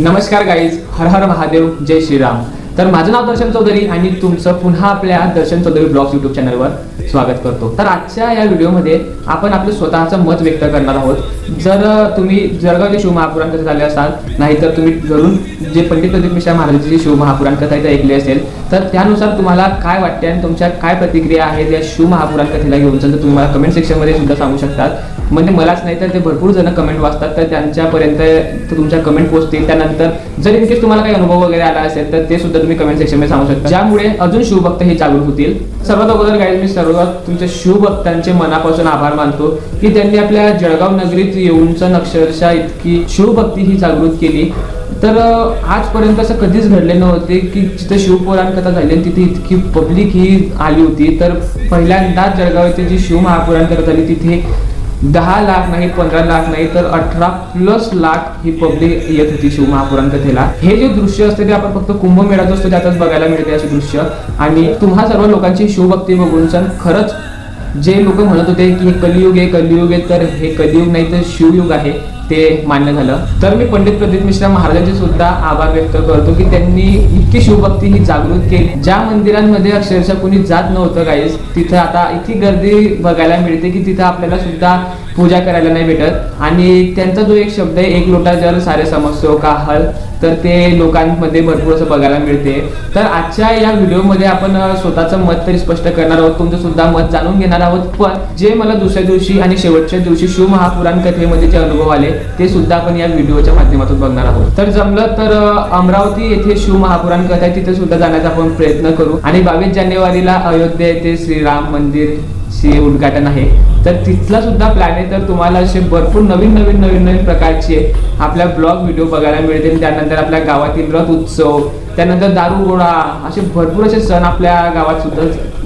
नमस्कार गाईज हर हर महादेव. जय श्रीराम. तर माझं नाव दर्शन चौधरी आणि तुमचं पुन्हा आपल्या दर्शन चौधरी ब्लॉग्स युट्यूब चॅनलवर स्वागत करतो. तर आजच्या या व्हिडिओमध्ये आपण आपलं स्वतःचं मत व्यक्त करणार आहोत. जर तुम्ही जळगावचे शिव महापुराण कथा झाले असाल नाहीतर तुम्ही घरून जे पंडित प्रदीप मिश्रा महाराजांची जी शिव महापुराण कथा इथे ऐकली असेल तर त्यानुसार तुम्हाला काय वाटते आणि तुमच्या काय प्रतिक्रिया आहेत या शिव कथेला घेऊन? तर तुम्ही मला कमेंट सेक्शनमध्ये सुद्धा सांगू शकतात. म्हणजे मलाच नाही तर ते भरपूर जण कमेंट वाचतात तर त्यांच्यापर्यंत तुमच्या कमेंट पोहोचतील. त्यानंतर जर इनकेस तुम्हाला काही अनुभव वगैरे आला असेल तर ते सुद्धा तुम्ही कमेंट सेक्शनमध्ये सांगू शकता. ज्यामुळे अजून शिवभक्त हे जागरूक होतील. सर्वात अगोदर गाईज मी सर्वात तुमच्या शिवभक्तांचे मनापासून आभार मानतो की त्यांनी आपल्या जळगाव नगरीत येऊन अक्षरशः इतकी शिवभक्ती ही जागृत केली. तर आजपर्यंत असं कधीच घडले नव्हते की जिथे शिवपुराण कथा झाली आणि तिथे इतकी पब्लिक ही आली होती. तर पहिल्यांदाच जळगाव येथे जी शिव महापुराण कथा झाली तिथे दहा लाख नाही पंधरा लाख नाही तर अठरा प्लस लाख ही पब्लिक येत होती शिव महापुराण कथेला. हे जे दृश्य असते ते आपण फक्त कुंभमेळ्यात असतो त्यातच बघायला मिळते असे दृश्य. आणि तुम्हा सर्व लोकांची शिवभक्ती बघून सण खरंच जे लोक म्हणत होते की हे कलियुग आहे कलियुग आहे तर हे कलियुग नाही तर शिवयुग आहे ते मान्य झालं. तर मी पंडित प्रदीप मिश्रा महाराजांचे सुद्धा आभार व्यक्त करतो की त्यांनी इतकी शिवभक्ती ही जागृत केली. ज्या मंदिरांमध्ये अक्षरशः कोणी जात नव्हतं गाईस तिथं आता इतकी गर्दी बघायला मिळते की तिथं आपल्याला सुद्धा पूजा करायला नाही भेटत. आणि त्यांचा जो एक शब्द आहे एक लोटा जल सारे समजतो का हल तर ते लोकांमध्ये भरपूर असं बघायला मिळते. तर आजच्या या व्हिडिओमध्ये आपण स्वतःचं मत तरी स्पष्ट करणार आहोत. तुमचं सुद्धा मत जाणून घेणार आहोत. पण जे मला दुसऱ्या दिवशी आणि शेवटच्या दिवशी शिव महापुराण कथेमध्ये जे अनुभव आले ते सुद्धा आपण या व्हिडिओच्या माध्यमातून बघणार आहोत. तर जमलं तर अमरावती येथे शिव महापुराण कथा आहे तिथे सुद्धा जाण्याचा आपण प्रयत्न करू. आणि बावीस जानेवारीला अयोध्या येथे श्रीराम मंदिर चे उद्घाटन आहे. तर तिथला सुद्धा प्लॅन आहे. तर तुम्हाला असे भरपूर नवीन नवीन नवीन नवीन प्रकारचे आपल्या ब्लॉग व्हिडिओ बघायला मिळतील. त्यानंतर आपल्या गावातील रथ उत्सव त्यानंतर दारुगोळा असे भरपूर असे सण आपल्या गावात सुद्धा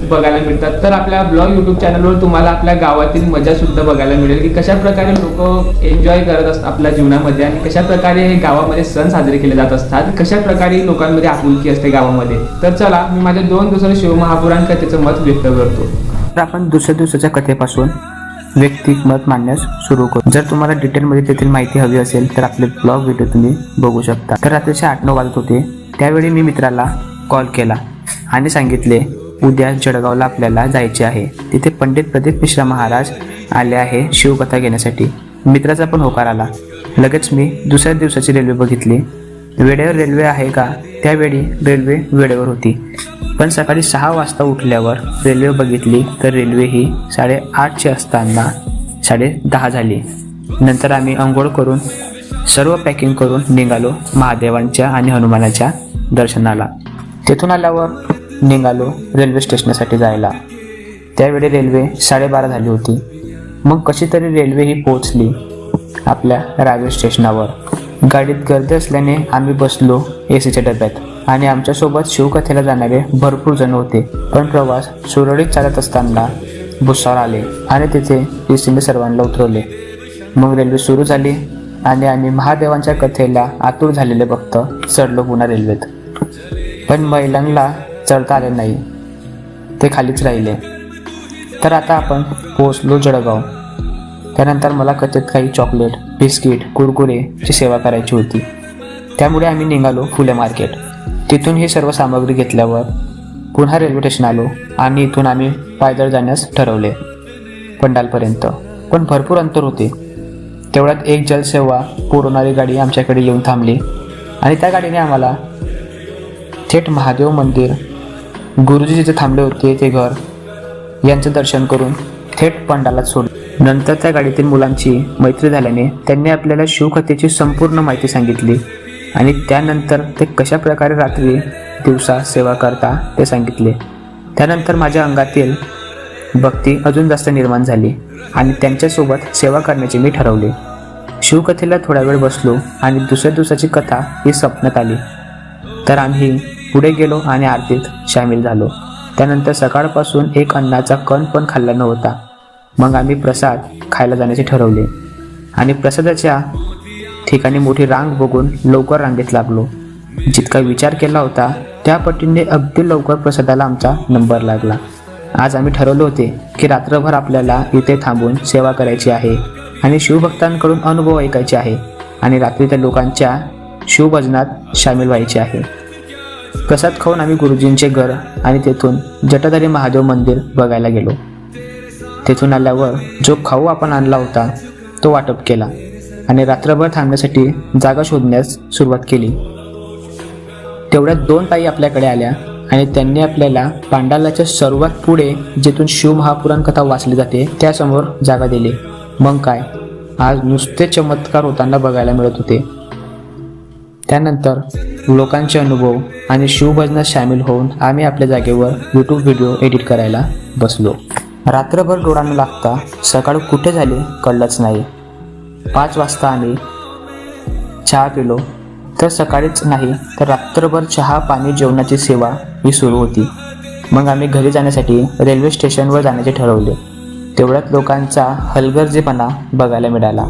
बघायला मिळतात. तर आपल्या ब्लॉग युट्यूब चॅनलवर तुम्हाला आपल्या गावातील मजा सुद्धा बघायला मिळेल की कशा प्रकारे लोक एन्जॉय करत असतात आपल्या जीवनामध्ये आणि कशा प्रकारे हे गावामध्ये सण साजरे केले जात असतात कशा प्रकारे लोकांमध्ये आपुलकी असते गावामध्ये. तर चला मी माझ्या दोन दुसऱ्या शिव महापुराण मत व्यक्त करतो. तर आपण दुसऱ्या दिवसाच्या कथेपासून वैयक्तिक मत मांडण्यास सुरू करू. जर तुम्हाला डिटेलमध्ये तेथील माहिती हवी असेल तर आपले ब्लॉग व्हिडिओ तुम्ही बघू शकता. तर रात्रीचे आठ नऊ वाजत होते. त्यावेळी मी मित्राला कॉल केला आणि सांगितले उद्या जळगावला आपल्याला जायचे आहे. तिथे पंडित प्रदीप मिश्रा महाराज आले आहे शिवकथा घेण्यासाठी. मित्राचा पण होकार आला. लगेच मी दुसऱ्या दिवसाची रेल्वे बघितली. वेळेवर रेल्वे आहे का? त्यावेळी रेल्वे वेळेवर होती. पण सकाळी सहा वाजता उठल्यावर रेल्वे बघितली तर रेल्वे ही साडेआठची असताना साडे दहा झाली. नंतर आम्ही अंघोळ करून सर्व पॅकिंग करून निघालो महादेवांच्या आणि हनुमानाच्या दर्शनाला. तेथून आल्यावर निघालो रेल्वे स्टेशनसाठी जायला. त्यावेळी रेल्वे साडेबारा झाली होती. मग कशी तरी रेल्वे ही पोहोचली आपल्या रायवे स्टेशनावर. गाडीत गर्दी असल्याने आम्ही बसलो ए सीच्या डब्यात. आणि आमच्यासोबत शिवकथेला जाणारे भरपूर जण होते. पण प्रवास सुरळीत चालत असताना भुसार आले आणि तिथे ए सीने सर्वांना उतरवले. मग रेल्वे सुरू झाली आणि आम्ही महादेवांच्या कथेला आतुर झालेले भक्त चढलो पुन्हा रेल्वेत. पण महिलांना चढता आले नाही. ते खालीच राहिले. तर आता आपण पोहोचलो जळगाव. त्यानंतर मला कथेत काही चॉकलेट बिस्किट कुरकुरेची सेवा करायची होती. त्यामुळे आम्ही निघालो फुले मार्केट. तिथून ही सर्व सामग्री घेतल्यावर पुन्हा रेल्वे स्टेशन आलो आणि इथून आम्ही पायदळ जाण्यास ठरवले पंडालपर्यंत. पण भरपूर अंतर होते. तेवढ्यात एक जलसेवा पुरवणारी गाडी आमच्याकडे येऊन थांबली आणि त्या गाडीने आम्हाला थेट महादेव मंदिर गुरुजी जिथे थांबले होते ते घर यांचं दर्शन करून थेट पंडालात सोडले. नंतर त्या गाडीतील मुलांची मैत्री झाल्याने त्यांनी आपल्याला शिवकथेची संपूर्ण माहिती सांगितली. आणि त्यानंतर ते कशा प्रकारे रात्री दिवसा सेवा करता ते सांगितले. त्यानंतर माझ्या अंगातील भक्ती अजून जास्त निर्माण झाली आणि त्यांच्यासोबत सेवा करण्याचे मी ठरवले. शिवकथेला थोडा वेळ बसलो आणि दुसऱ्या दिवसाची कथा ही स्वप्नात आली. तर आम्ही पुढे गेलो आणि आरतीत सामील झालो. त्यानंतर सकाळपासून एक अन्नाचा कण पण खाल्ला नव्हता. मग आम्ही प्रसाद खायला जाण्याचे ठरवले. आणि प्रसादाच्या ठिकाणी मोठी रांग बघून लवकर रांगेत लागलो. जितका विचार केला होता त्या पटीने अगदी लवकर प्रसादाला आमचा नंबर लागला. आज आम्ही ठरवले होते की रात्रभर आपल्याला इथे थांबून सेवा करायची आहे आणि शिवभक्तांकडून अनुभव ऐकायचे आहे आणि रात्री त्या लोकांच्या शिवभजनात सामील व्हायचे आहे. प्रसाद खाऊन आम्ही गुरुजींचे घर आणि तेथून जटाधारी महादेव मंदिर बघायला गेलो. तेथून आल्यावर जो खाऊ आपण आणला होता तो वाटप केला आणि रात्रभर थांबण्यासाठी जागा शोधण्यास सुरुवात केली. तेवढ्यात दोन ताई आपल्याकडे आल्या आणि त्यांनी आपल्याला पांडालाच्या सर्वात पुढे जिथून शिव महापुराण कथा वाचली जाते त्यासमोर जागा दिली. मग काय? आज नुसते चमत्कार होताना बघायला मिळत होते. त्यानंतर लोकांचे अनुभव आणि शिवभजनात सामील होऊन आम्ही आपल्या जागेवर यूट्यूब व्हिडिओ एडिट करायला बसलो. रात्रभर डोळा न लागता सकाळ कुठे झाली कळलंच नाही. पाच वाजता आम्ही चहा पिलो. तर सकाळीच नाही तर रात्रभर चहा पाणी जेवणाची सेवा ही सुरू होती. मग आम्ही घरी जाण्यासाठी रेल्वे स्टेशनवर जाण्याचे ठरवले. तेवढ्यात लोकांचा हलगर्जीपणा बघायला मिळाला.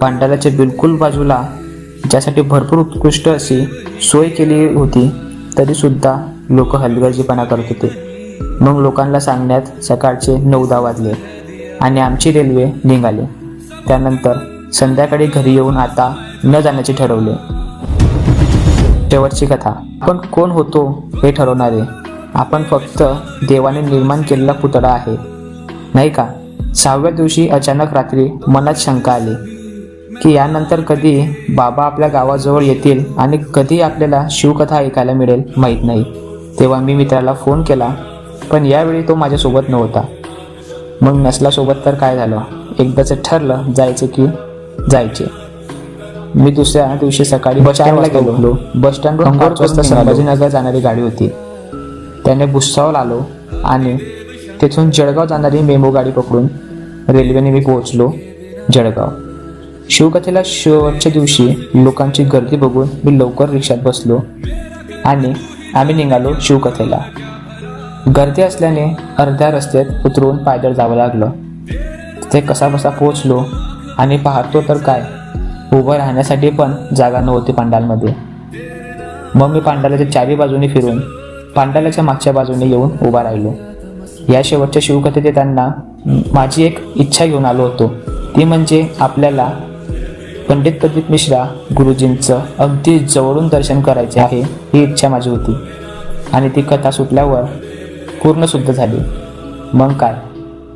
पांडालाच्या बिलकुल बाजूला ज्यासाठी भरपूर उत्कृष्ट अशी सोय केली होती तरीसुद्धा लोक हलगर्जीपणा करत होते. मग लोकांना सांगण्यात सकाळचे नऊ दहा वाजले आणि आमची रेल्वे निघाली. त्यानंतर संध्याकाळी घरी येऊन आता न जाण्याचे ठरवले. शेवटची कथा. आपण कोण होतो हे ठरवणारे? आपण फक्त देवाने निर्माण केलेला पुतळा आहे. नाही का? सहाव्या दिवशी अचानक रात्री मनात शंका आली की यानंतर कधी बाबा आपल्या गावाजवळ येतील आणि कधी आपल्याला शिवकथा ऐकायला मिळेल माहीत नाही. तेव्हा मी मित्राला फोन केला पण यावेळी तो माझ्यासोबत नव्हता. मग नसला सोबत तर काय झालं? एकदाचं ठरलं जायचं की जायचे. मी दुसऱ्या दिवशी सकाळी बस स्टँडला गेलो. बस स्टँडवर पाच वाजता संभाजीनगर जाणारी गाडी होती. त्याने भुसावळ आलो आणि तेथून जळगाव जाणारी मेमो गाडी पकडून रेल्वेने मी पोहोचलो जळगाव. शिवकथेला शेवटच्या दिवशी लोकांची गर्दी बघून मी लवकर रिक्षात बसलो आणि आम्ही निघालो शिवकथेला गर्दी असल्याने अर्ध्या रस्त्यात उतरून पायदळ जावं लागलं. तिथे कसा बसा पोहोचलो आणि पाहतो तर काय उभं राहण्यासाठी पण जागा नव्हती पांडालमध्ये. मग मी पांडालाच्या चारी बाजूने फिरून पांडालाच्या मागच्या बाजूने येऊन उभा राहिलो. या शेवटच्या शिवकथेत येताना माझी एक इच्छा घेऊन आलो होतो. ती म्हणजे आपल्याला पंडित प्रदीप मिश्रा गुरुजींचं अगदी जवळून दर्शन करायचे आहे ही इच्छा माझी होती. आणि ती कथा सुटल्यावर पूर्ण सुद्धा झाली. मग काय?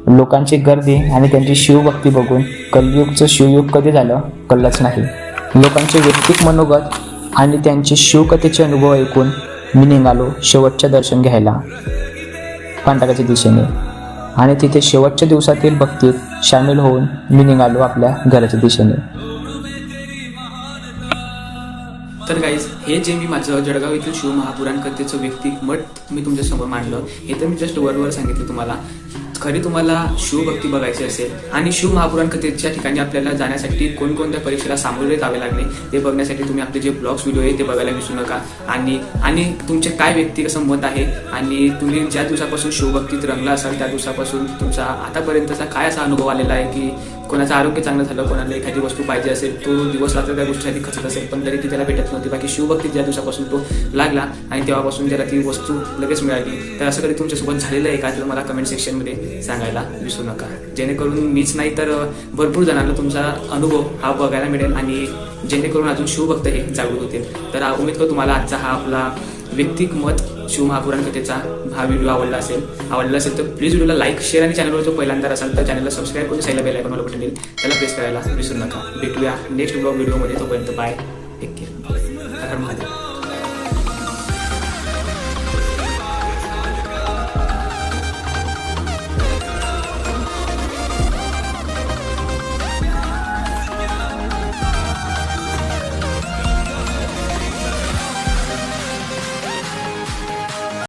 लोकांची गर्दी आणि त्यांची शिवभक्ती बघून कलयुगचं शिवयुग कधी झालं कळलंच नाही. लोकांचे व्यक्तिक मनोगत आणि त्यांचे शिवकथेचे अनुभव ऐकून मी निघालो शेवटच्या दर्शन घ्यायला. पांडकाच्या दिशेने. आणि तिथे शेवटच्या दिवसातील भक्तीत सामील होऊन मी निघालो आपल्या घराच्या दिशेने. तर गाईज हे जे मी माझं जळगाव येथील शिव महापुराण कथेचं व्यक्तिक मत मी तुमच्यासमोर मांडलं. हे तर मी जस्ट वरवर सांगितलं तुम्हाला. खरी तुम्हाला शिवभक्ती बघायची असेल आणि शिव महापुराण कथेच्या ठिकाणी आपल्याला जाण्यासाठी कोणकोणत्या परीक्षेला सामोरे जावे लागले ते बघण्यासाठी तुम्ही आपले जे ब्लॉग्स व्हिडिओ आहे ते बघायला विसरू नका. आणि आणि तुमचे काय व्यक्तिगत संमत आहे आणि तुम्ही ज्या दिवसापासून शिवभक्तीत रंगला असाल त्या दिवसापासून तुमचा आतापर्यंतचा काय असा अनुभव आलेला आहे की कोणाचं आरोग्य चांगलं झालं कोणाला एखादी वस्तू पाहिजे असेल तो दिवस रात्र त्या गोष्टीसाठी खचत असेल पण तरी ती त्याला भेटत नव्हती. बाकी शिवभक्ती ज्या दिवसापासून तो लागला आणि तेव्हापासून त्याला ती वस्तू लगेच मिळाली. तर असं कधी तुमच्यासोबत झालेलं आहे का? तर मला कमेंट सेक्शनमध्ये सांगायला विसरू नका. जेणेकरून मीच नाही तर भरपूर जणांना तुमचा अनुभव हा बघायला मिळेल आणि जेणेकरून अजून शिवभक्त हे जागृत होतील. तर उमेद करतो तुम्हाला आजचा हा आपला व्यक्तिक मत शिव महापुराण कथेचा हा व्हिडिओ आवडला असेल आवडला असेल तर प्लीज व्हिडिओला लाईक शेअर आणि चॅनलवर जो पहिल्यांदा असाल तर चॅनलला सबस्क्राईब करून साईडला बेल आयकॉनवर बटन येईल त्याला प्रेस करायला विसरू नका. भेटूया नेक्स्ट ब्लॉग व्हिडिओमध्ये तोपर्यंत बाय टेक केअर महादेव